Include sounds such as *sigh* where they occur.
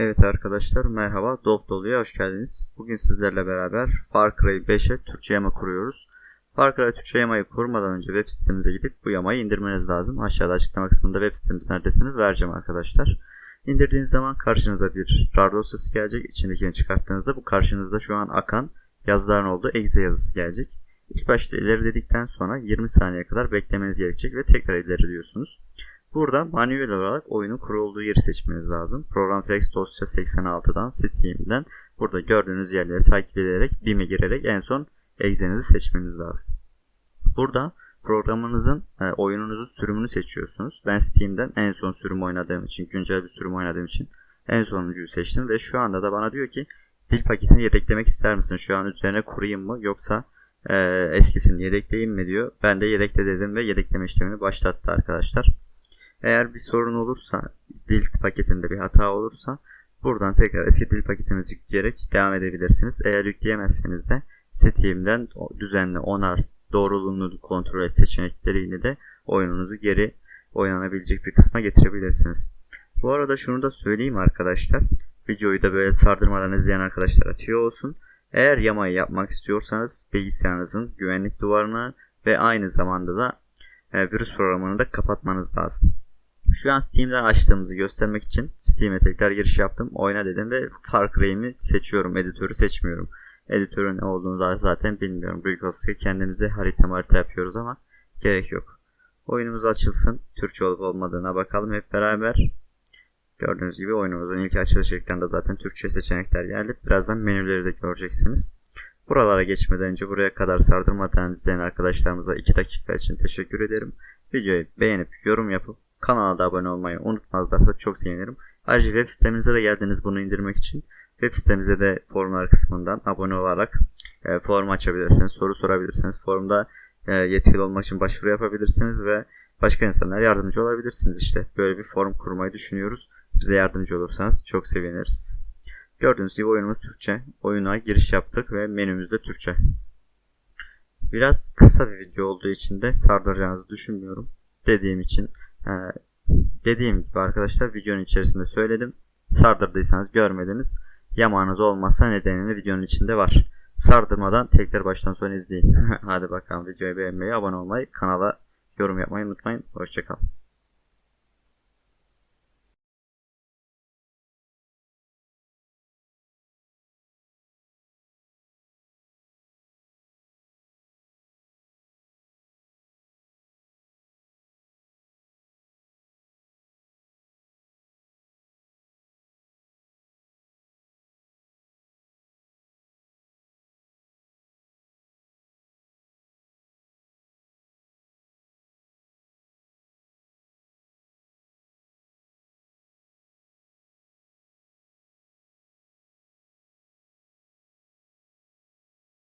Evet arkadaşlar merhaba Dop Dolu'ya hoş geldiniz. Bugün sizlerle beraber Far Cry 5'e Türkçe yama kuruyoruz. Far Cry Türkçe yamayı kurmadan önce web sitemize gidip bu yamayı indirmeniz lazım. Aşağıda açıklama kısmında web sitemizin adresini vereceğim arkadaşlar. İndirdiğiniz zaman karşınıza bir RAR dosyası gelecek. İçindekini çıkarttığınızda bu karşınızda şu an akan yazıların olduğu exe yazısı gelecek. İlk başta ileri dedikten sonra 20 saniye kadar beklemeniz gerekecek ve tekrar ileri diyorsunuz. Burada manuel olarak oyunun kurulduğu yeri seçmeniz lazım. Program Flex dosya 86'dan Steam'den burada gördüğünüz yerleri takip ederek BIM'e girerek en son exe'nizi seçmeniz lazım. Burada programınızın e, oyununuzun sürümünü seçiyorsunuz. Ben Steam'den en son sürüm oynadığım için, güncel bir sürüm oynadığım için en sonuncuyu seçtim ve şu anda da bana diyor ki dil paketini yedeklemek ister misin? Şu an üzerine kurayım mı yoksa e, eskisini yedekleyeyim mi diyor. Ben de yedekle dedim ve yedekleme işlemini başlattı arkadaşlar. Eğer bir sorun olursa, dil paketinde bir hata olursa buradan tekrar eski dil paketinizi yükleyerek devam edebilirsiniz. Eğer yükleyemezseniz de Steam'den düzenli onar doğruluğunu kontrol et seçenekleriyle de oyununuzu geri oynanabilecek bir kısma getirebilirsiniz. Bu arada şunu da söyleyeyim arkadaşlar. Videoyu da böyle sardırmadan izleyen arkadaşlar atıyor olsun. Eğer yamayı yapmak istiyorsanız bilgisayarınızın güvenlik duvarını ve aynı zamanda da e, virüs programını da kapatmanız lazım. Şu an Steam'den açtığımızı göstermek için Steam'e tekrar giriş yaptım. Oyna dedim ve Far Cry'mi seçiyorum. Editörü seçmiyorum. Editörün ne olduğunu da zaten bilmiyorum. Büyük olasılıkla kendimize harita harita yapıyoruz ama gerek yok. Oyunumuz açılsın. Türkçe olup olmadığına bakalım hep beraber. Gördüğünüz gibi oyunumuzun ilk açılış ekranında zaten Türkçe seçenekler geldi. Birazdan menüleri de göreceksiniz. Buralara geçmeden önce buraya kadar sardırmadan izleyen arkadaşlarımıza 2 dakika için teşekkür ederim. Videoyu beğenip yorum yapıp kanala da abone olmayı unutmazlarsa çok sevinirim. Ayrıca web sitemize de geldiniz bunu indirmek için. Web sitemize de formlar kısmından abone olarak e, form açabilirsiniz, soru sorabilirsiniz. Forumda e, yetkili olmak için başvuru yapabilirsiniz ve başka insanlara yardımcı olabilirsiniz işte. Böyle bir forum kurmayı düşünüyoruz. Bize yardımcı olursanız çok seviniriz. Gördüğünüz gibi oyunumuz Türkçe. Oyuna giriş yaptık ve menümüz de Türkçe. Biraz kısa bir video olduğu için de sardıracağınızı düşünmüyorum. Dediğim için e, dediğim gibi arkadaşlar videonun içerisinde söyledim. Sardırdıysanız görmediniz. Yamağınız olmazsa nedenini videonun içinde var. Sardırmadan tekrar baştan sona izleyin. *laughs* Hadi bakalım videoyu beğenmeyi, abone olmayı, kanala yorum yapmayı unutmayın. Hoşçakalın.